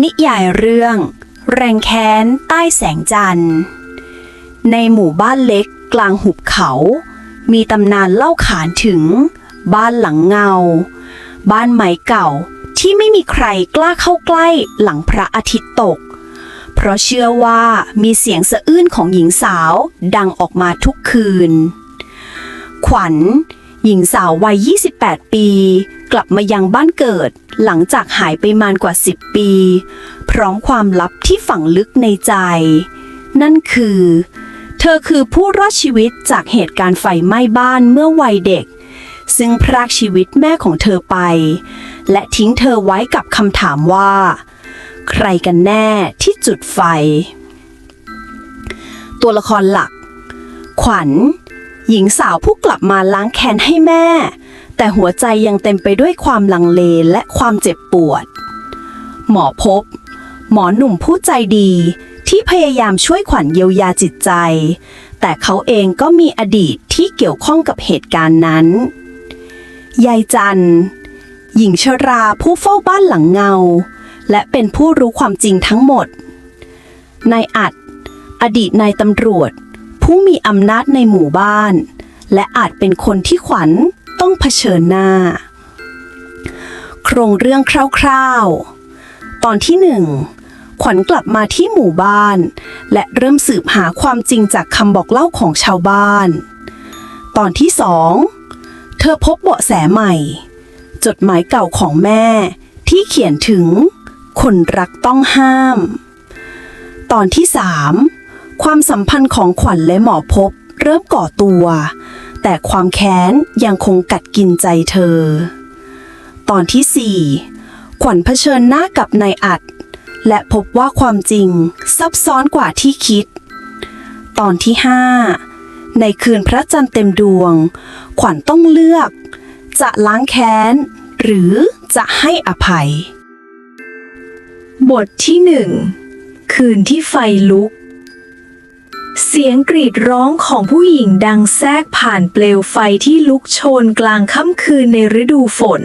นิยายเรื่อง แรงแค้นใต้แสงจันทร์ ในหมู่บ้านเล็กกลางหุบเขา มีตำนานเล่าขานถึง บ้านหลังเงา บ้านไม้เก่าที่ไม่มีใครกล้าเข้าใกล้หลังพระอาทิตย์ตก เพราะเชื่อว่ามีเสียงสะอื้นของหญิงสาวดังออกมาทุกคืน ขวัญ หญิงสาววัย 28 ปี กลับมายังบ้านเกิด หลังจากหายไปมานกว่า 10 ปี พร้อมความลับที่ฝังลึกในใจ นั่นคือ เธอคือผู้รอดชีวิตจากเหตุการณ์ไฟไหม้บ้านเมื่อวัยเด็ก ซึ่งพรากชีวิตแม่ของเธอไป และทิ้งเธอไว้กับคำถามว่า ใครกันแน่ที่จุดไฟ ตัวละครหลัก ขวัญ หญิงสาวผู้กลับมาล้างแค้นให้แม่ แต่หัวใจยังเต็มไปด้วยความลังเลและความเจ็บปวด หมอพบ หมอหนุ่มผู้ใจดี ที่พยายามช่วยขวัญเยียวยาจิตใจ แต่เขาเองก็มีอดีตที่เกี่ยวข้องกับเหตุการณ์นั้น ยายจันหญิงชราผู้เฝ้าบ้านหลังเงา และเป็นผู้รู้ความจริงทั้งหมด นายอัด อดีตนายตำรวจ ผู้มีอำนาจในหมู่บ้าน และอาจเป็นคนที่ขวัญ ต้องเผชิญหน้า โครงเรื่องคร่าวๆ ตอนที่หนึ่งขวัญกลับมาที่หมู่บ้าน และเริ่มสืบหาความจริงจากคำบอกเล่าของชาวบ้าน ตอนที่สองเธอพบเบาะแสใหม่ จดหมายเก่าของแม่ที่เขียนถึงคนรักต้องห้าม ตอนที่สามความสัมพันธ์ของขวัญและหมอพบเริ่มก่อตัว แต่ความแค้นยังคงกัดกินใจเธอ ตอนที่สี่ขวัญเผชิญหน้ากับนายอัด และพบว่าความจริงซับซ้อนกว่าที่คิด ตอนที่ห้าในคืนพระจันทร์เต็มดวง ขวัญต้องเลือก จะล้างแค้น หรือจะให้อภัย บทที่หนึ่งคืนที่ไฟลุก เสียงกรีดร้องของผู้หญิงดังแทรกผ่านเปลวไฟที่ลุกโชนกลางค่ำคืนในฤดูฝน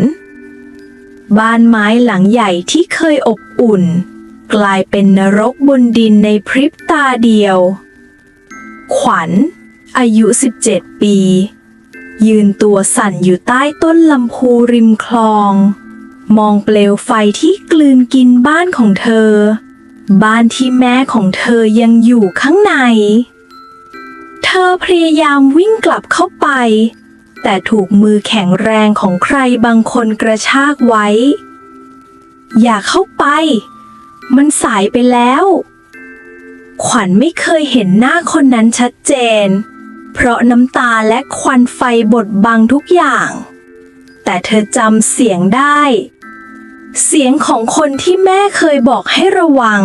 บ้านไม้หลังใหญ่ที่เคยอบอุ่น กลายเป็นนรกบนดินในพริบตาเดียว ขวัญ อายุ 17 ปี ยืนตัวสั่นอยู่ใต้ต้นลำพูริมคลอง มองเปลวไฟที่กลืนกินบ้านของเธอ บ้านที่แม่ของเธอยังอยู่ข้างใน เธอพยายามวิ่งกลับเข้าไป แต่ถูกมือแข็งแรงของใครบางคนกระชากไว้ อย่าเข้าไป มันสายไปแล้ว ขวัญไม่เคยเห็นหน้าคนนั้นชัดเจน เพราะน้ำตาและควันไฟบดบังทุกอย่าง แต่เธอจำเสียงได้ เสียงของคนที่แม่เคยบอกให้ระวัง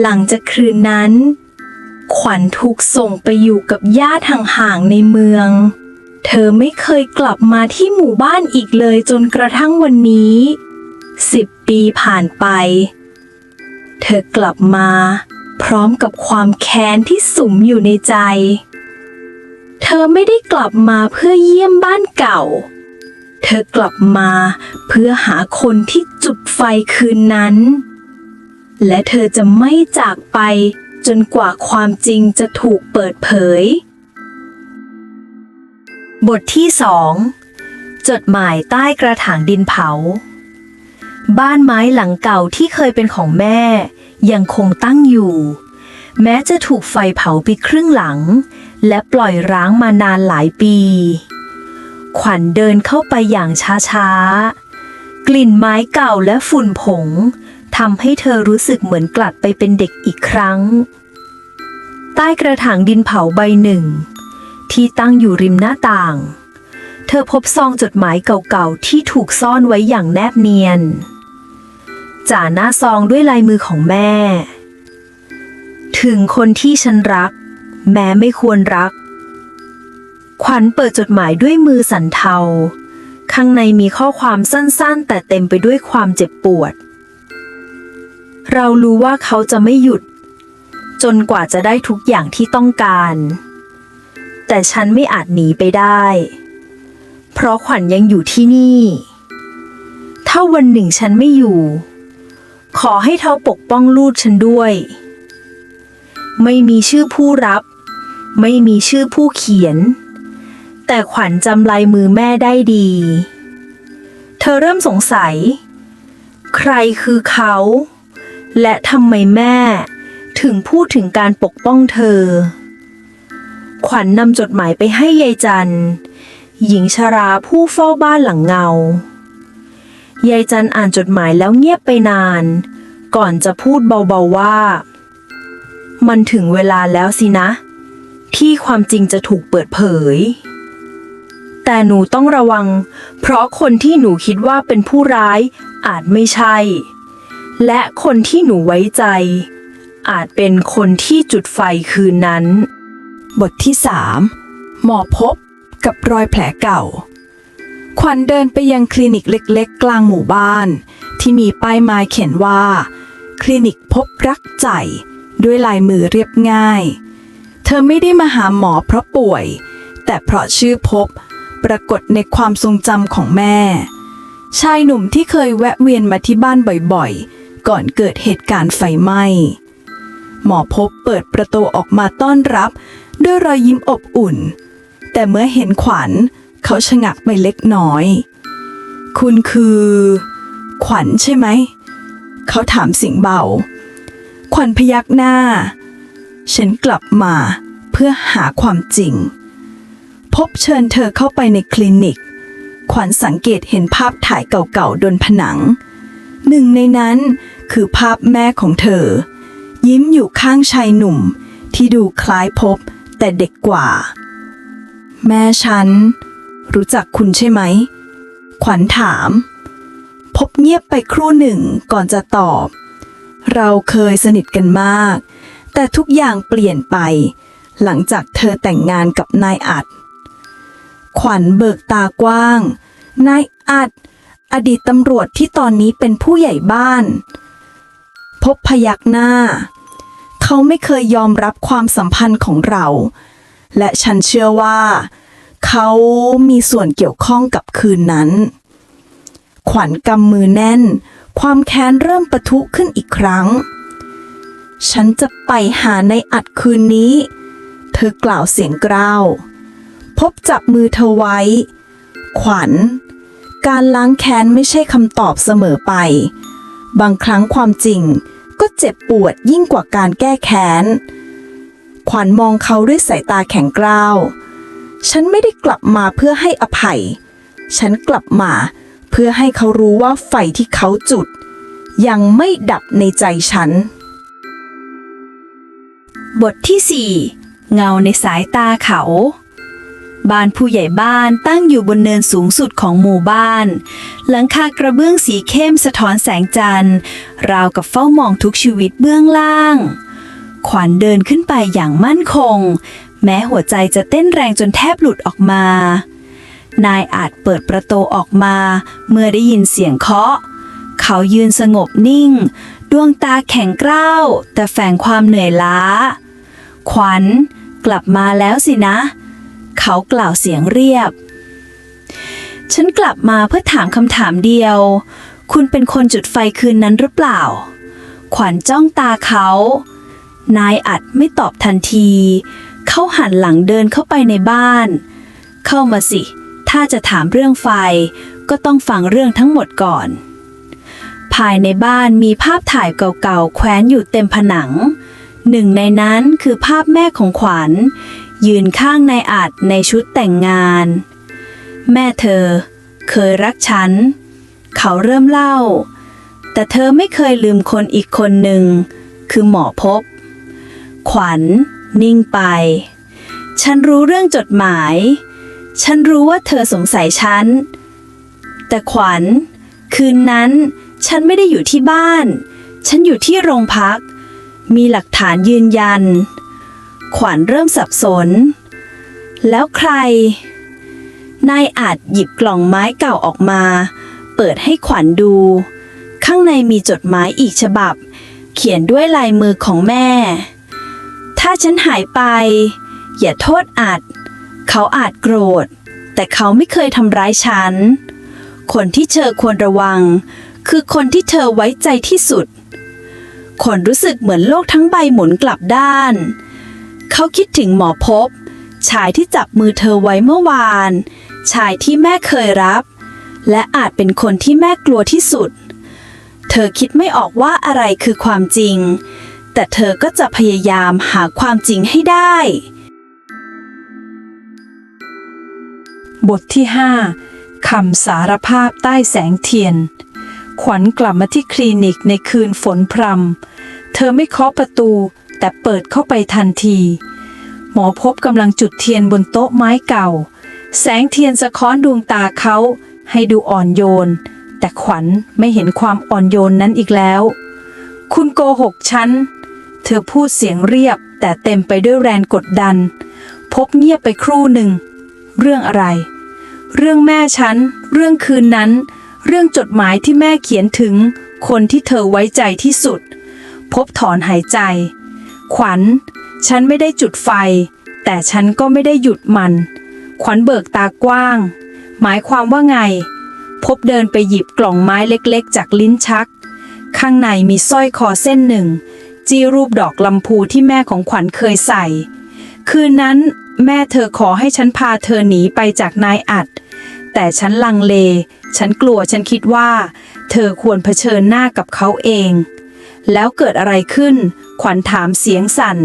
หลังจากคืนนั้น ขวัญถูกส่งไปอยู่กับญาติห่างๆในเมือง เธอไม่เคยกลับมาที่หมู่บ้านอีกเลยจนกระทั่งวันนี้สิบปีผ่านไป เธอกลับมา พร้อมกับความแค้นที่สุมอยู่ในใจ เธอไม่ได้กลับมาเพื่อเยี่ยมบ้านเก่า เธอกลับมาเพื่อหาคนที่จุดไฟคืนนั้น และเธอจะไม่จากไปจนกว่าความจริงจะถูกเปิดเผย บทที่สองจดหมายใต้กระถางดินเผา บ้านไม้หลังเก่าที่เคยเป็นของแม่ ยังคงตั้งอยู่ แม้จะถูกไฟเผาไปครึ่งหลัง และปล่อยร้างมานานหลายปี ขวัญเดินเข้าไปอย่างช้าๆ กลิ่นไม้เก่าและฝุ่นผงทำให้เธอรู้สึกเหมือนกลับไปเป็นเด็กอีกครั้ง ใต้กระถางดินเผาใบหนึ่ง ที่ตั้งอยู่ริมหน้าต่าง เธอพบซองจดหมายเก่าๆ ที่ถูกซ่อนไว้อย่างแนบเนียน จ่าหน้าซองด้วยลายมือของแม่ ถึงคนที่ฉันรัก แม้ไม่ควรรัก ขวัญเปิดจดหมายด้วยมือสั่นเทา ข้างในมีข้อความสั้นๆ แต่เต็มไปด้วยความเจ็บปวด เรารู้ว่าเขาจะไม่หยุด จนกว่าจะได้ทุกอย่างที่ต้องการ แต่ฉันไม่อาจหนีไปได้ เพราะขวัญยังอยู่ที่นี่ ถ้าวันหนึ่งฉันไม่อยู่ ขอให้เขาปกป้องลูกฉันด้วย ไม่มีชื่อผู้รับ ไม่มีชื่อผู้เขียน แต่ขวัญจำลายมือแม่ได้ดี เธอเริ่มสงสัย ใครคือเขา และทำไมแม่ ถึงพูดถึงการปกป้องเธอ ขวัญนำจดหมายไปให้ยายจัน หญิงชราผู้เฝ้าบ้านหลังเงา ยายจันอ่านจดหมายแล้วเงียบไปนาน ก่อนจะพูดเบาๆว่า มันถึงเวลาแล้วสินะที่ความจริงจะถูกเปิดเผย แต่หนูต้องระวัง เพราะคนที่หนูคิดว่าเป็นผู้ร้ายอาจไม่ใช่ และคนที่หนูไว้ใจ อาจเป็นคนที่จุดไฟคืนนั้น บทที่3หมอพบกับรอยแผลเก่า ขวัญเดินไปยังคลินิกเล็กๆ กลางหมู่บ้าน ที่มีป้ายไม้เขียนว่า คลินิกพบรักใจ ด้วยลายมือเรียบง่าย เธอไม่ได้มาหาหมอเพราะป่วย แต่เพราะชื่อพบ ปรากฏในความทรงจำของแม่ ชายหนุ่มที่เคยแวะเวียนมาที่บ้านบ่อยๆ ก่อนเกิดเหตุการณ์ไฟไหม้หมอพบเปิดประตูออกมาต้อนรับ ด้วยรอยยิ้มอบอุ่น แต่เมื่อเห็นขวัญ เขาชะงักไปเล็กน้อย คุณคือ ขวัญใช่ไหม เขาถามเสียงเบา ขวัญพยักหน้า ฉันกลับมาเพื่อหาความจริง พบเชิญเธอเข้าไปในคลินิก ขวัญสังเกตเห็นภาพถ่ายเก่าๆบนผนัง หนึ่งในนั้นคือภาพแม่ของเธอ ยิ้มอยู่ข้างชายหนุ่มที่ดูคล้ายพบแต่เด็กกว่า แม่ฉัน รู้จักคุณใช่ไหม ขวัญถาม พบเงียบไปครู่หนึ่งก่อนจะตอบ เราเคยสนิทกันมาก แต่ทุกอย่างเปลี่ยนไป หลังจากเธอแต่งงานกับนายอัด ขวัญเบิกตากว้าง นายอัด อดีตตำรวจที่ตอนนี้เป็นผู้ใหญ่บ้าน พบพยักหน้า เขาไม่เคยยอมรับความสัมพันธ์ของเรา และฉันเชื่อว่า เขามีส่วนเกี่ยวข้องกับคืนนั้น ขวัญกำมือแน่น ความแค้นเริ่มปะทุขึ้นอีกครั้ง ฉันจะไปหาในอัดคืนนี้ เธอกล่าวเสียงกร้าว พบจับมือเธอไว้ ขวัญ การล้างแค้นไม่ใช่คำตอบเสมอไป บางครั้งความจริงก็เจ็บปวดยิ่งกว่าการแก้แค้น ขวัญมองเขาด้วยสายตาแข็งกร้าว ฉันไม่ได้กลับมาเพื่อให้อภัย ฉันกลับมาเพื่อให้เขารู้ว่าไฟที่เขาจุด ยังไม่ดับในใจฉัน บทที่ 4 เงาในสายตาเขา บ้านผู้ใหญ่บ้านตั้งอยู่บนเนินสูงสุดของหมู่บ้าน หลังคากระเบื้องสีเข้มสะท้อนแสงจันทร์ ราวกับเฝ้ามองทุกชีวิตเบื้องล่าง ขวัญเดินขึ้นไปอย่างมั่นคง แม้หัวใจจะเต้นแรงจนแทบหลุดออกมา นายอาจเปิดประตูออกมา เมื่อได้ยินเสียงเคาะ เขายืนสงบนิ่ง ดวงตาแข็งกร้าว แต่แฝงความเหนื่อยล้า ขวัญกลับมาแล้วสินะเขากล่าวเสียงเรียบ ฉันกลับมาเพื่อถามคำถามเดียว คุณเป็นคนจุดไฟคืนนั้นหรือเปล่า ขวัญจ้องตาเขา นายอัดไม่ตอบทันที เขาหันหลังเดินเข้าไปในบ้าน เข้ามาสิ ถ้าจะถามเรื่องไฟ ก็ต้องฟังเรื่องทั้งหมดก่อน ภายในบ้านมีภาพถ่ายเก่าๆ แขวนอยู่เต็มผนังหนึ่งในนั้นคือภาพแม่ของขวัญ ยืนข้างนายอาจในชุดแต่งงาน แม่เธอ เคยรักฉัน เขาเริ่มเล่า แต่เธอไม่เคยลืมคนอีกคนหนึ่ง คือหมอพบ ขวัญ นิ่งไป ฉันรู้เรื่องจดหมาย ฉันรู้ว่าเธอสงสัยฉัน แต่ขวัญ คืนนั้นฉันไม่ได้อยู่ที่บ้าน ฉันอยู่ที่โรงพัก มีหลักฐานยืนยัน ขวัญเริ่มสับสน แล้วใคร นายอาจหยิบกล่องไม้เก่าออกมา เปิดให้ขวัญดู ข้างในมีจดหมายอีกฉบับ เขียนด้วยลายมือของแม่ ถ้าฉันหายไป อย่าโทษอาจ เขาอาจโกรธ แต่เขาไม่เคยทำร้ายฉัน คนที่เธอควรระวัง คือคนที่เธอไว้ใจที่สุดขวัญรู้สึกเหมือนโลกทั้งใบหมุนกลับด้าน เขาคิดถึงหมอพบ ชายที่จับมือเธอไว้เมื่อวาน ชายที่แม่เคยรับ และอาจเป็นคนที่แม่กลัวที่สุด เธอคิดไม่ออกว่าอะไรคือความจริง แต่เธอก็จะพยายามหาความจริงให้ได้ บทที่ 5คำสารภาพใต้แสงเทียน ขวัญกลับมาที่คลินิกในคืนฝนพรำเธอไม่เคาะประตู แต่เปิดเข้าไปทันที หมอพบกำลังจุดเทียนบนโต๊ะไม้เก่า แสงเทียนสะค้อนดวงตาเขาให้ดูอ่อนโยน แต่ขวัญไม่เห็นความอ่อนโยนนั้นอีกแล้ว คุณโกหกฉัน เธอพูดเสียงเรียบ แต่เต็มไปด้วยแรงกดดัน พบเงียบไปครู่หนึ่ง เรื่องอะไร เรื่องแม่ฉัน เรื่องคืนนั้น เรื่องจดหมายที่แม่เขียนถึง คนที่เธอไว้ใจที่สุด พบถอนหายใจ ขวัญ ฉันไม่ได้จุดไฟ แต่ฉันก็ไม่ได้หยุดมัน ขวัญเบิกตากว้าง หมายความว่าไง พบเดินไปหยิบกล่องไม้เล็กๆ จากลิ้นชัก ข้างในมีสร้อยคอเส้นหนึ่ง จี้รูปดอกลำพูที่แม่ของขวัญเคยใส่ คืนนั้นแม่เธอขอให้ฉันพาเธอหนีไปจากนายอัด แต่ฉันลังเล ฉันกลัวฉันคิดว่า เธอควรเผชิญหน้ากับเขาเอง แล้วเกิดอะไรขึ้น ขวัญถามเสียงสั่น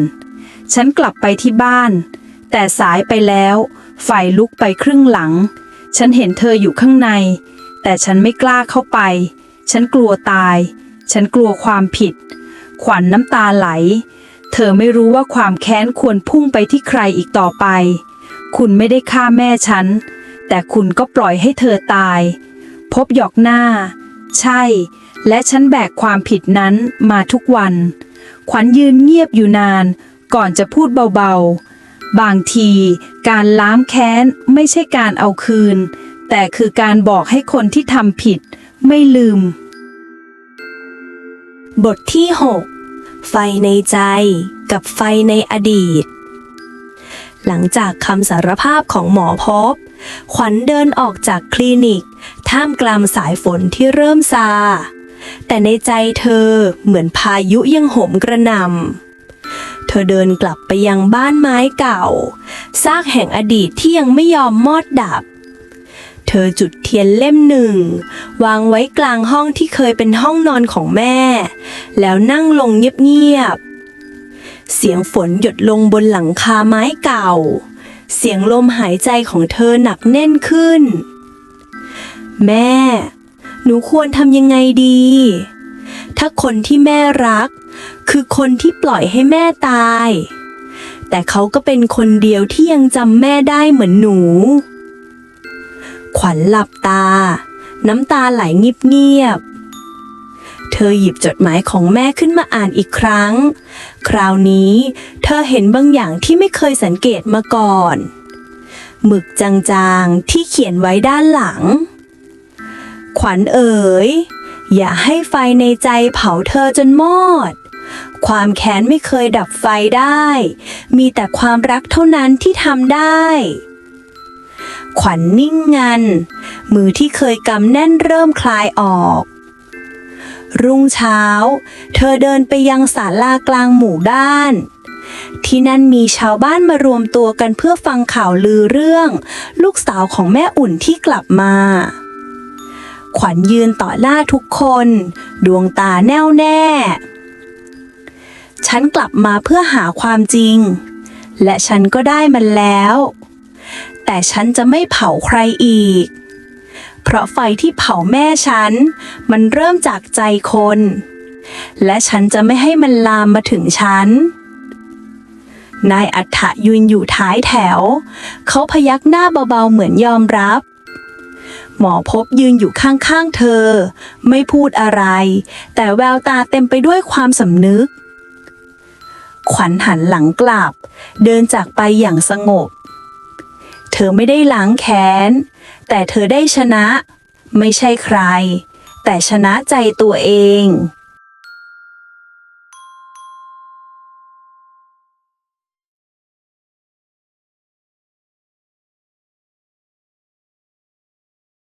ฉันกลับไปที่บ้าน แต่สายไปแล้ว ไฟลุกไปครึ่งหลัง ฉันเห็นเธออยู่ข้างใน แต่ฉันไม่กล้าเข้าไป ฉันกลัวตาย ฉันกลัวความผิด ขวัญน้ำตาไหล เธอไม่รู้ว่าความแค้นควรพุ่งไปที่ใครอีกต่อไป คุณไม่ได้ฆ่าแม่ฉัน แต่คุณก็ปล่อยให้เธอตาย พบหยอกหน้า ใช่ และฉันแบกความผิดนั้นมาทุกวัน ขวัญยืนเงียบอยู่นาน ก่อนจะพูดเบาๆ บางทีการล้ามแค้นไม่ใช่การเอาคืน แต่คือการบอกให้คนที่ทำผิด ไม่ลืม บทที่ 6 ไฟในใจกับไฟในอดีต หลังจากคำสารภาพของหมอพบ ขวัญเดินออกจากคลินิก ท่ามกลางสายฝนที่เริ่มซา แต่ในใจเธอเหมือนพายุยังโหมกระหน่ำ เธอเดินกลับไปยังบ้านไม้เก่า ซากแห่งอดีตที่ยังไม่ยอมมอดดับ เธอจุดเทียนเล่มหนึ่ง วางไว้กลางห้องที่เคยเป็นห้องนอนของแม่ แล้วนั่งลงเงียบๆ เสียงฝนหยดลงบนหลังคาไม้เก่า เสียงลมหายใจของเธอหนักแน่นขึ้น แม่ หนูควรทำยังไงดี ถ้าคนที่แม่รัก คือคนที่ปล่อยให้แม่ตาย แต่เขาก็เป็นคนเดียวที่ยังจำแม่ได้เหมือนหนู ขวัญหลับตา น้ำตาไหลเงียบๆเธอหยิบจดหมายของแม่ขึ้นมาอ่านอีกครั้ง คราวนี้ เธอเห็นบางอย่างที่ไม่เคยสังเกตมาก่อน หมึกจางๆที่เขียนไว้ด้านหลัง ขวัญเอ๋ย อย่าให้ไฟในใจเผาเธอจนมอด ความแค้นไม่เคยดับไฟได้ มีแต่ความรักเท่านั้นที่ทำได้ ขวัญนิ่งงัน มือที่เคยกำแน่นเริ่มคลายออก รุ่งเช้า เธอเดินไปยังศาลากลางหมู่บ้านที่นั่นมีชาวบ้านมารวมตัวกันเพื่อฟังข่าวลือเรื่อง ลูกสาวของแม่อุ่นที่กลับมา ขวัญยืนต่อหน้าทุกคน ดวงตาแน่วแน่ ฉันกลับมาเพื่อหาความจริง และฉันก็ได้มันแล้ว แต่ฉันจะไม่เผาใครอีก เพราะไฟที่เผาแม่ฉัน มันเริ่มจากใจคน และฉันจะไม่ให้มันลามมาถึงฉันนายอัฏฐะยืนอยู่ท้ายแถว เขาพยักหน้าเบาๆเหมือนยอมรับ หมอพบยืนอยู่ข้างๆเธอ ไม่พูดอะไร แต่แววตาเต็มไปด้วยความสำนึก ขวัญหันหลังกลับ เดินจากไปอย่างสงบ เธอไม่ได้ล้างแค้น แต่เธอได้ชนะ ไม่ใช่ใคร แต่ชนะใจตัวเอง